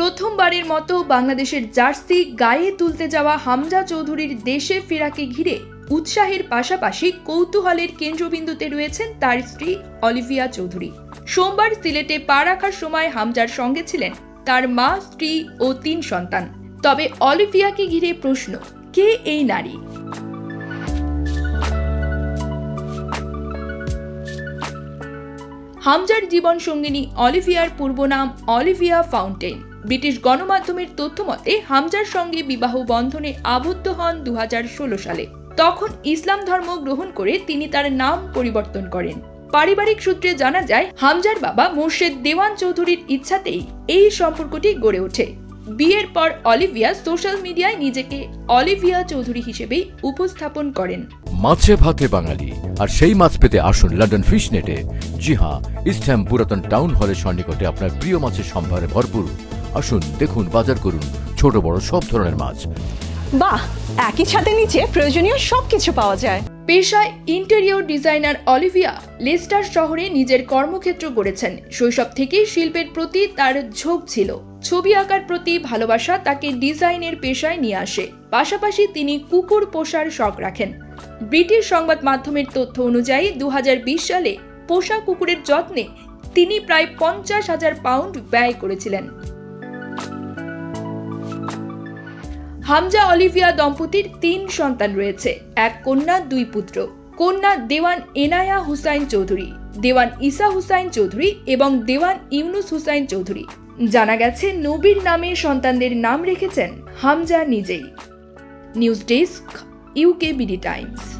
প্রথমবারের মতো বাংলাদেশের জার্সি গায়ে তুলতে যাওয়া হামজা চৌধুরীর দেশে ফেরাকে ঘিরে উৎসাহের পাশাপাশি কৌতূহলের কেন্দ্রবিন্দুতে রয়েছেন তার স্ত্রী অলিভিয়া চৌধুরী। সোমবার সিলেটে পা রাখার সময় হামজার সঙ্গে ছিলেন তার মা, স্ত্রী ও তিন সন্তান। তবে অলিভিয়াকে ঘিরে প্রশ্ন, কে এই নারী? হামজার জীবন সঙ্গিনী অলিভিয়ার পূর্ব নাম অলিভিয়া ফাউন্টেন। ব্রিটিশ গণমাধ্যমের তথ্য মতে হামজার সঙ্গে বিবাহ বন্ধনে আবদ্ধ হন দু হাজার ষোলো সালে। তখন ইসলাম ধর্ম গ্রহণ করে তিনি তার নাম পরিবর্তন করেন। পারিবারিক সূত্রে জানা যায়, হামজার বাবা মোর্শেদ দেওয়ান চৌধুরীর ইচ্ছাতেই এই সম্পর্কটি গড়ে ওঠে। বিয়ের পর অলিভিয়া সোশ্যাল মিডিয়ায় নিজেকে অলিভিয়া চৌধুরী হিসেবেই উপস্থাপন করেন। মাছে ভাতে বাঙালি, আর সেই মাছ পেতে আসুন লন্ডন ফিশ নেটে জি হ্যাঁ ইস্টহ্যাম পুরাতন টাউন হলের সন্নিকটে আপনার প্রিয় মাছের সম্ভারে ভরপুর আসুন দেখুন বাজার করুন ছোট বড় সব ধরনের মাছ। বাহ একই ছাদের নিচে প্রয়োজনীয় সবকিছু পাওয়া যায়। পেশায় ইন্টেরিয়র ডিজাইনার অলিভিয়া লেস্টার শহরে নিজের কর্মক্ষেত্র গড়েছেন। শৈশব থেকেই শিল্পের প্রতি তার ঝোঁক ছিল। ছবি আঁকার প্রতি ভালোবাসা তাকে ডিজাইনের পেশায় নিয়ে আসে। পাশাপাশি তিনি কুকুর পোষার শখ রাখেন। ব্রিটিশ সংবাদ মাধ্যমের তথ্য অনুযায়ী দু হাজার বিশ সালে পোষা কুকুরের যত্নে তিনি প্রায় পঞ্চাশ হাজার পাউন্ড ব্যয় করেছিলেন। হামজা অলিভিয়া দম্পতির তিন সন্তান রয়েছে, এক কন্যা, দুই পুত্র। কন্যা দেওয়ান এনায়া হুসাইন চৌধুরী, দেওয়ান ইসা হুসাইন চৌধুরী এবং দেওয়ান ইউনুস হুসাইন চৌধুরী। জানা গেছে, নবীর নামে সন্তানদের নাম রেখেছেন হামজা নিজেই। News desk UK BD Times.